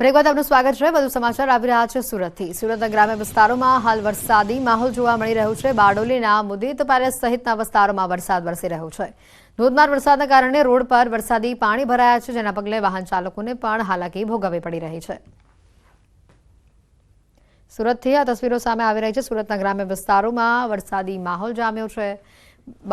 Break બાદ આપનું સ્વાગત છે. વધુ સમાચાર આવી રહ્યા છે સુરતથી. સુરતના ગ્રામ્ય વિસ્તારોમાં હાલ વરસાદી માહોલ જોવા મળી રહ્યો છે. બારડોલીના મુદિત પેલેસ સહિતના વિસ્તારોમાં વરસાદ વરસી રહ્યો છે. ધોધમાર વરસાદના કારણે રોડ પર વરસાદી પાણી ભરાયા છે, જેના પગલે વાહન ચાલકોને પણ હાલાકી ભોગવવી પડી રહી છે. સુરતથી આ તસવીરો સામે આવી રહી છે. સુરતના ગ્રામ્ય વિસ્તારોમાં વરસાદી માહોલ જામ્યો છે.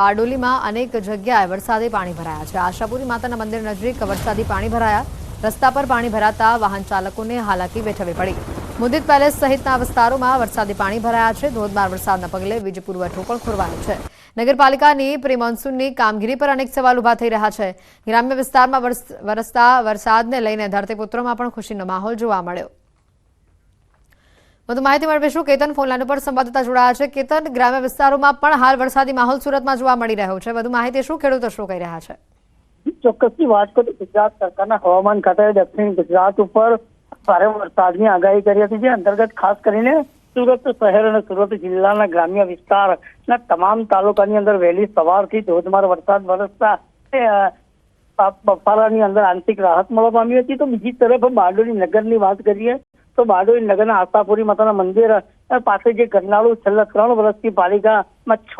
બારડોલીમાં અનેક જગ્યાએ વરસાદી પાણી ભરાયા છે. આશાપુરી માતાના મંદિર નજીક વરસાદી પાણી ભરાયા. રસ્તા પર પાણી ભરાતા વાહન ચાલકોને હાલાકી વેઠવી પડી. મુદિત પેલેસ સહિતના વિસ્તારોમાં વરસાદી પાણી ભરાયા છે. ધોધમાર વરસાદના પગલે વીજ પુરવઠો પણ ખોરવાયો છે. નગરપાલિકાની પ્રી મોન્સૂનની કામગીરી પર અનેક સવાલ ઊભા થઈ રહ્યા છે. ગ્રામ્ય વિસ્તારમાં વરસ- વરસતા વરસાદને લઈને ધરતીપુત્રોમાં પણ ખુશીનો માહોલ જોવા મળ્યો. વધુ માહિતી મેળવીશું. કેતન ફોનલાઈન ઉપર સંવાદદાતા જોડાયા છે. કેતન, ગ્રામ્ય વિસ્તારોમાં પણ હાલ વરસાદી માહોલ સુરતમાં જોવા મળી રહ્યો છે. વધુ માહિતી શું ખેડૂતો શું કહી રહ્યા છે? ચોક્કસથી વાત કરું. ગુજરાત સરકારના હવામાન ખાતાએ દક્ષિણ ગુજરાત ઉપર ભારે વરસાદની આગાહી કરી હતી, જે અંતર્ગત ખાસ કરીને સુરત શહેર અને સુરત જિલ્લાના ગ્રામ્ય વિસ્તારના તમામ તાલુકાની અંદર વહેલી સવારથી ધોધમાર વરસાદ વરસતા બફારાની અંદર આંશિક રાહત મળવા પામી હતી. તો બીજી તરફ બારડોલી નગરની વાત કરીએ તો બારડોલી નગરના આશાપુરી માતાના મંદિર પાસે જે કરનાળું છેલ્લા ત્રણ વર્ષથી પાલિકામાં છ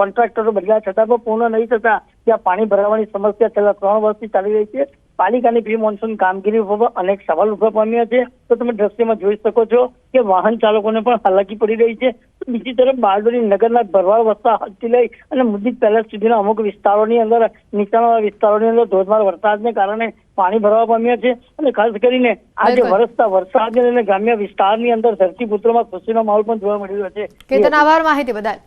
કોન્ટ્રાક્ટરો બદલ્યા છતાં પણ પૂર્ણ નહીં થતા ત્યાં પાણી ભરાવાની સમસ્યા છેલ્લા ત્રણ વર્ષથી ચાલી રહી છે. પાલિકાની પ્રી મોન્સૂન કામગીરી ઉપર અનેક સવાલ ઊભા પામ્યા છે. તો તમે દ્રશ્યમાં જોઈ શકો છો કે વાહન ચાલકોને પણ હાલાકી પડી રહી છે. બીજી તરફ બારડોલી નગરના ભરવાડ વસ્તા હદથી લઈ અને મુદ્દિત પેલેસ સુધીના અમુક વિસ્તારોની અંદર નીચાણવાળા વિસ્તારોની અંદર ધોધમાર વરસાદને કારણે પાણી ભરવા પામ્યા છે. અને ખાસ કરીને આજે. વરસતા વરસાદને લઈને ગ્રામ્ય વિસ્તારની અંદર ધરતીપુત્રોમાં ખુશીનો માહોલ પણ જોવા મળી રહ્યો છે. કેતન આભાર માહિતી બદલ.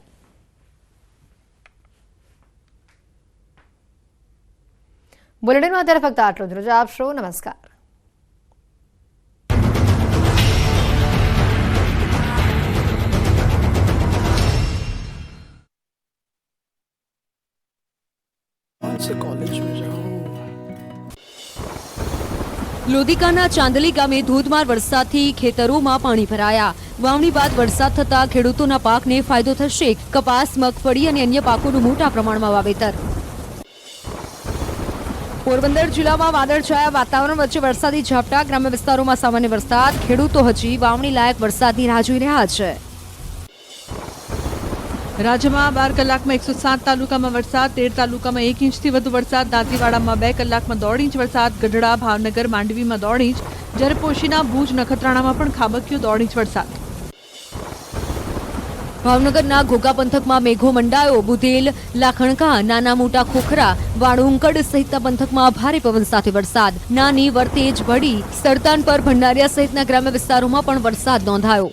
બુલેટિનમાં અત્યારે ફક્ત આટલું જ. રજા આપશો. નમસ્કાર. से कॉलेज में जाऊं લોધિકાના ચાંદલી ગામે ધોધમાર વરસાદથી ખેતરોમાં પાણી ભરાયા વાવણી બાદ વરસાદ થતા ખેડૂતોના પાકને ફાયદો થશે કપાસ મગફળી અને અન્ય પાકોનું મોટા પ્રમાણમાં વાવેતર પોરબંદર જિલ્લામાં વાદળછાયા વાતાવરણ વચ્ચે વરસાદી ઝાપટા ગ્રામ્ય વિસ્તારોમાં સામાન્ય વરસાદ ખેડૂતો હજી વાવણી લાયક વરસાદની રાહ જોઈ રહ્યા છે રાજ્યમાં બાર કલાકમાં એકસો સાત તાલુકામાં વરસાદ, તેર તાલુકામાં એક ઇંચથી વધુ વરસાદ, દાંતીવાડામાં બે કલાકમાં દોઢ ઇંચ વરસાદ, ગઢડા, ભાવનગર, માંડવીમાં દોઢ ઇંચ. જ્યારે પોશીના, ભુજ નખત્રાણામાં પણ ખાબક્યો દોઢ ઇંચ વરસાદ. ભાવનગરના ઘોઘા પંથકમાં મેઘો મંડાયો. બુધેલ, લાખણકા, નાના મોટા ખોખરા, વાળુંકડ સહિતના પંથકમાં ભારે પવન સાથે વરસાદ. નાની વર્તેજ વળી, સરતાન પર ભંડારિયા સહિતના ગ્રામ્ય વિસ્તારોમાં પણ વરસાદ નોંધાયો.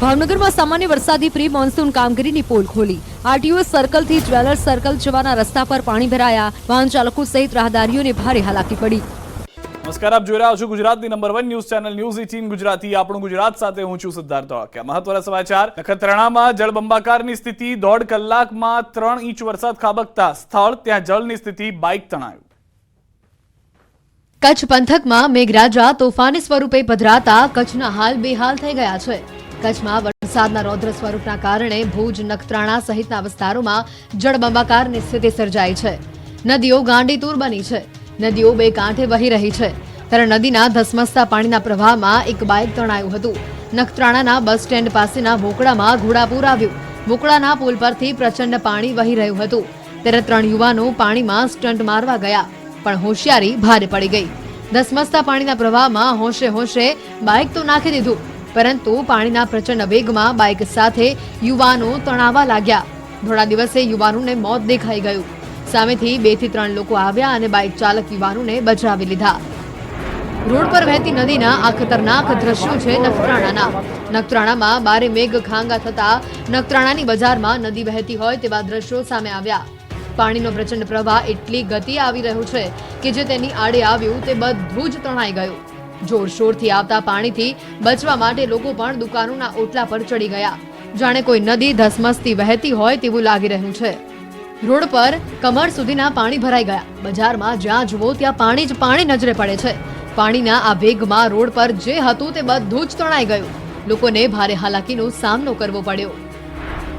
ભાવનગરમાં સામાન્ય વરસાદી પ્રી મોન્સૂન કામગીરીની પોલ ખોલી. આરટીઓ સર્કલથી જ્વેલર્સ સર્કલ જવાના રસ્તા પર પાણી ભરાયા. વાહન ચાલકો સહિત રાહદારીઓને ભારે હાલાકી પડી. નમસ્કાર આપ જોઈ રહ્યા છો ગુજરાતની number one news channel news eighteen Gujarati. આપણું ગુજરાત સાથે હું છું સિદ્ધાર્થ વાક્યા. મહત્વના સમાચાર નખત્રાણામાં જળબંબાકારની સ્થિતિ દોઢ કલાકમાં ત્રણ ઇંચ વરસાદ ખાબકતા સ્થળ ત્યાં જળની સ્થિતિ બાઇક તણાયું. કચ્છ પંથકમાં મેઘરાજા તોફાની સ્વરૂપે પધરાતા કચ્છના હાલ બેહાલ થઈ ગયા છે. કચ્છમાં વરસાદના રૌદ્ર સ્વરૂપના કારણે ભુજ, નખત્રાણા સહિતના વિસ્તારોમાં જળબંબાકારની સ્થિતિ સર્જાઈ છે. નદીઓ ગાંડીતુર બની છે. નદીઓ બે કાંઠે વહી રહી છે. ત્યારે નદીના ધસમસતા પાણીના પ્રવાહમાં એક બાઇક તણાયું હતું. નખત્રાણાના બસ સ્ટેન્ડ પાસેના મોકળામાં ઘોડાપુર આવ્યું. મોકળાના પુલ પરથી પ્રચંડ પાણી વહી રહ્યું હતું. ત્યારે ત્રણ યુવાનો પાણીમાં સ્ટન્ટ મારવા ગયા, પણ હોશિયારી ભારે પડી ગઈ. ધસમસતા પાણીના પ્રવાહમાં હોંશે હોંશે બાઇક તો નાખી દીધું. પરંતુ પાણીના પ્રચંડ વેગમાં બાઇક સાથે યુવાનો તણાવા લાગ્યા. થોડા દિવસે યુવાનોને મોત દેખાઈ ગયું. સામેથી બેથી ત્રણ લોકો આવ્યા અને બાઇક ચાલક યુવાનોને બચાવી લીધા. રોડ પર વહેતી નદીના આ ખતરનાક દ્રશ્યો છે નખત્રાણાના. નખત્રાણામાં બારે મેઘ ખાંગા થતા નખત્રાણાની બજારમાં નદી વહેતી હોય તેવા દ્રશ્યો સામે આવ્યા. પાણીનો પ્રચંડ પ્રવાહ એટલી ગતિ આવી રહ્યો છે કે જે તેની આડે આવ્યું તે બધું જ તણાઈ ગયું. જોરશોરથી આવતા પાણીથી બચવા માટે લોકો પણ દુકાનોના ઓટલા પર ચડી ગયા. જાણે કોઈ નદી ધસમસતી વહેતી હોય તેવું લાગી રહ્યું છે. રોડ પર કમર સુધીના પાણી ભરાઈ ગયા. બજારમાં જ્યાં જુઓ ત્યાં પાણી જ પાણી નજરે પડે છે. પાણીના આ વેગમાં રોડ પર જે હતું તે બધું જ તણાઈ ગયું. લોકોને ભારે હાલાકીનો સામનો કરવો પડ્યો.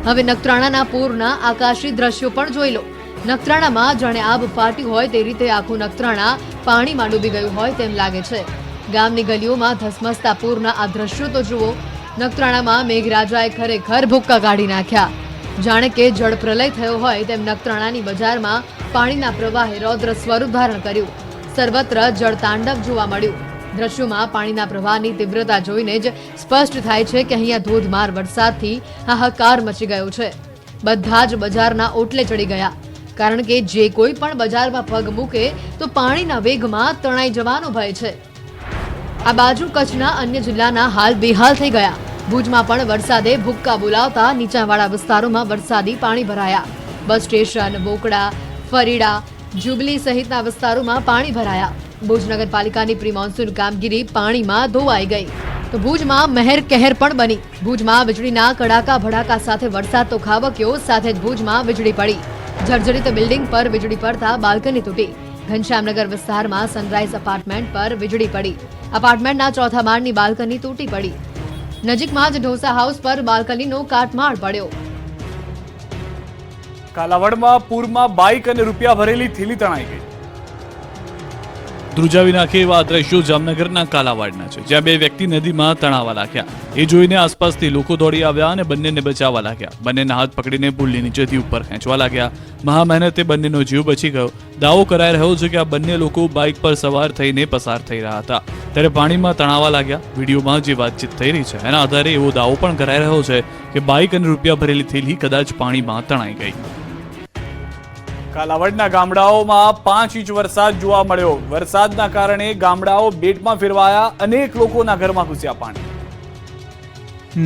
હવે નખત્રાણાના પૂરના આકાશી દ્રશ્યો પણ જોઈ લો. નખત્રાણામાં જાણે આબ ફાટી હોય તે રીતે આખું નખત્રાણા પાણીમાં ડૂબી ગયું હોય તેમ લાગે છે. ગામની ગલીઓમાં ધસમસતા પૂરના આ દ્રશ્યો તો જુઓ. નખત્રાણામાં મેઘરાજાએ ખરેખર ભૂક્કા કાઢી નાખ્યા. જાણે કે જળ પ્રલય થયો હોય તેમ નખત્રાણાની બજારમાં પાણીના પ્રવાહે રૌદ્ર સ્વરૂપ ધારણ કર્યું. સર્વત્ર જળ તાંડવ જોવા મળ્યું. દ્રશ્યોમાં પાણીના પ્રવાહની તીવ્રતા જોઈને જ સ્પષ્ટ થાય છે કે અહીંયા ધોધમાર વરસાદથી હાહાકાર મચી ગયો છે. બધા જ બજારના ઓટલે ચડી ગયા. કારણ કે જે કોઈ પણ બજારમાં પગ મૂકે તો પાણીના વેગમાં તણાઈ જવાનો ભય છે. આ બાજુ કચ્છના અન્ય જિલ્લાના હાલ બેહાલ થઈ ગયા. ભુજમાં પણ વરસાદે ભૂક્કા બોલાવતા નીચાણવાળા વિસ્તારોમાં વરસાદી પાણી ભરાયા. બસ સ્ટેશન, બોકડા, ફરીડા, જુબલી સહિતના વિસ્તારોમાં પાણી ભરાયા. ભુજ નગરપાલિકાની પ્રી મોન્સૂન કામગીરી પાણીમાં ધોવાઈ ગઈ. તો ભુજમાં મહેર કહેર પણ બની. ભુજમાં વીજળીના કડાકા ભડાકા સાથે વરસાદ તો ખાબક્યો, સાથે જ ભુજમાં વીજળી પડી. જર્જરિત બિલ્ડિંગ પર વીજળી પડતા બાલ્કની તૂટી. ઘનશ્યામનગર વિસ્તારમાં સનરાઈઝ અપાર્ટમેન્ટ પર વીજળી પડી. અપાર્ટમેન્ટના ચોથા માળની બાલ્કની તૂટી પડી. નજીકમાં જ ઢોસા હાઉસ પર બાલ્કનીનો કાટમાળ પડ્યો. કાલાવડમાં પૂરમાં બાઇક અને રૂપિયા ભરેલી થેલી તણાઈ ગઈ. ધ્રુજાવી નાખે એવા દ્રશ્યો જામનગરના કાલાવાડના છે, જ્યાં બે વ્યક્તિ નદીમાં તણાવા લાગ્યા. એ જોઈને આસપાસથી લોકો દોડી આવ્યા અને બંનેને બચાવવા લાગ્યા. બંનેના હાથ પકડીને પુલની નીચેથી ઉપર ખેંચવા લાગ્યા. મહા મહેનતે બંનેનો જીવ બચી ગયો. દાવો કરાઈ રહ્યો છે કે આ બંને લોકો બાઇક પર સવાર થઈને પસાર થઈ રહ્યા હતા. ત્યારે પાણીમાં તણાવા લાગ્યા. વિડીયોમાં જે વાતચીત થઈ રહી છે, એના આધારે એવો દાવો પણ કરાઈ રહ્યો છે કે બાઇક અને રૂપિયા ભરેલી થેલી કદાચ પાણીમાં તણાઈ ગઈ. કાલાવડના ગામડાઓમાં પાંચ ઇંચ વરસાદ જોવા મળ્યો. વરસાદના કારણે ગામડાઓ બેટમાં ફેરવાયા, અનેક લોકોના ઘરમાં ઘૂસ્યા પાણી.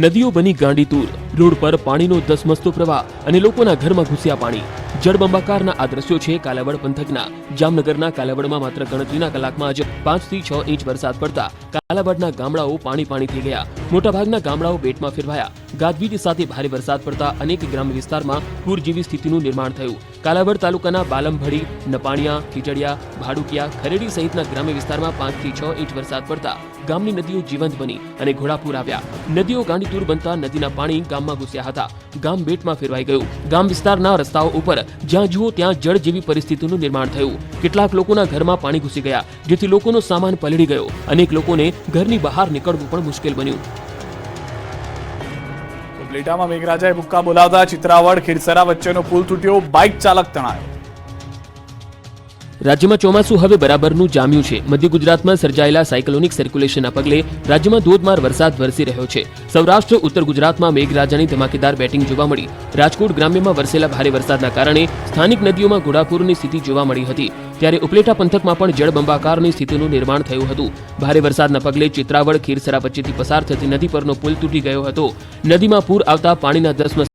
નદીઓ બની ગાંડીતુર રોડ પર પાણીનો ધસમસતો પ્રવાહ અને લોકોના ઘરમાં ઘૂસ્યા પાણી. જળબંબાકારના આ દ્રશ્યો છે કાલાવડ પંથકના. જામનગરના કાલાવડમાં માત્ર ગણતરીના કલાકમાં પાંચથી છ ઇંચ વરસાદ પડતા કાલાવડના ગામડાઓ પાણી પાણી થઈ ગયા. મોટાભાગના ગામડાઓ બેટમાં ફેરવાયા. ગાજવીજ સાથે ભારે વરસાદ પડતા અનેક ગ્રામ્ય વિસ્તારમાં પૂર જેવી સ્થિતિનું નિર્માણ થયું. કાલાવડ તાલુકાના બાલમભડી, નપાણિયા ખીચડિયા ભાડુકિયા, ખરેડી સહિતના ગ્રામ્ય વિસ્તારમાં પાંચથી છ ઇંચ વરસાદ પડતા ગામની નદીઓ જીવંત બની અને ઘોડાપુર આવ્યા. નદીઓ ગાંડીતુર બનતા નદીના પાણી ગામમાં ઘૂસ્યા હતા. ગામ બેટમાં ફેરવાઈ ગયું. ગામ વિસ્તારના રસ્તાઓ ઉપર જ્યાં જુઓ ત્યાં જળ જેવી પરિસ્થિતિનું નિર્માણ થયું. કેટલાક લોકોના ઘરમાં પાણી ઘૂસી ગયા, જેથી લોકોનો સામાન પલળી ગયો. અનેક લોકોને ઘરની બહાર નીકળવું પણ મુશ્કેલ બન્યું. પ્લેટામાં મેઘરાજાએ ભૂક્કા બોલાવતા ચિત્રાવડ, ખીરસરા વચ્ચેનો પુલ તૂટ્યો, બાઇક ચાલક તણાયો. રાજ્યમાં ચોમાસું હવે બરાબરનું જામ્યું છે. મધ્ય ગુજરાતમાં સર્જાયેલા સાયક્લોનિક સર્ક્યુલેશનના પગલે રાજ્યમાં ધોધમાર વરસાદ વરસી રહ્યો છે. સૌરાષ્ટ્ર, ઉત્તર ગુજરાતમાં મેઘરાજાની ધમાકેદાર બેટિંગ જોવા મળી. રાજકોટ ગ્રામ્યમાં વરસેલા ભારે વરસાદના કારણે સ્થાનિક નદીઓમાં ઘોડાપૂરની સ્થિતિ જોવા મળી હતી. ત્યારે ઉપલેટા પંથકમાં પણ જળબંબાકારની સ્થિતિનું નિર્માણ થયું હતું. ભારે વરસાદના પગલે ચિત્રાવડ ખીરસરા વચ્ચેથી પસાર થતી નદી પરનો પુલ તૂટી ગયો હતો. નદીમાં પૂર આવતા પાણીના દસમસ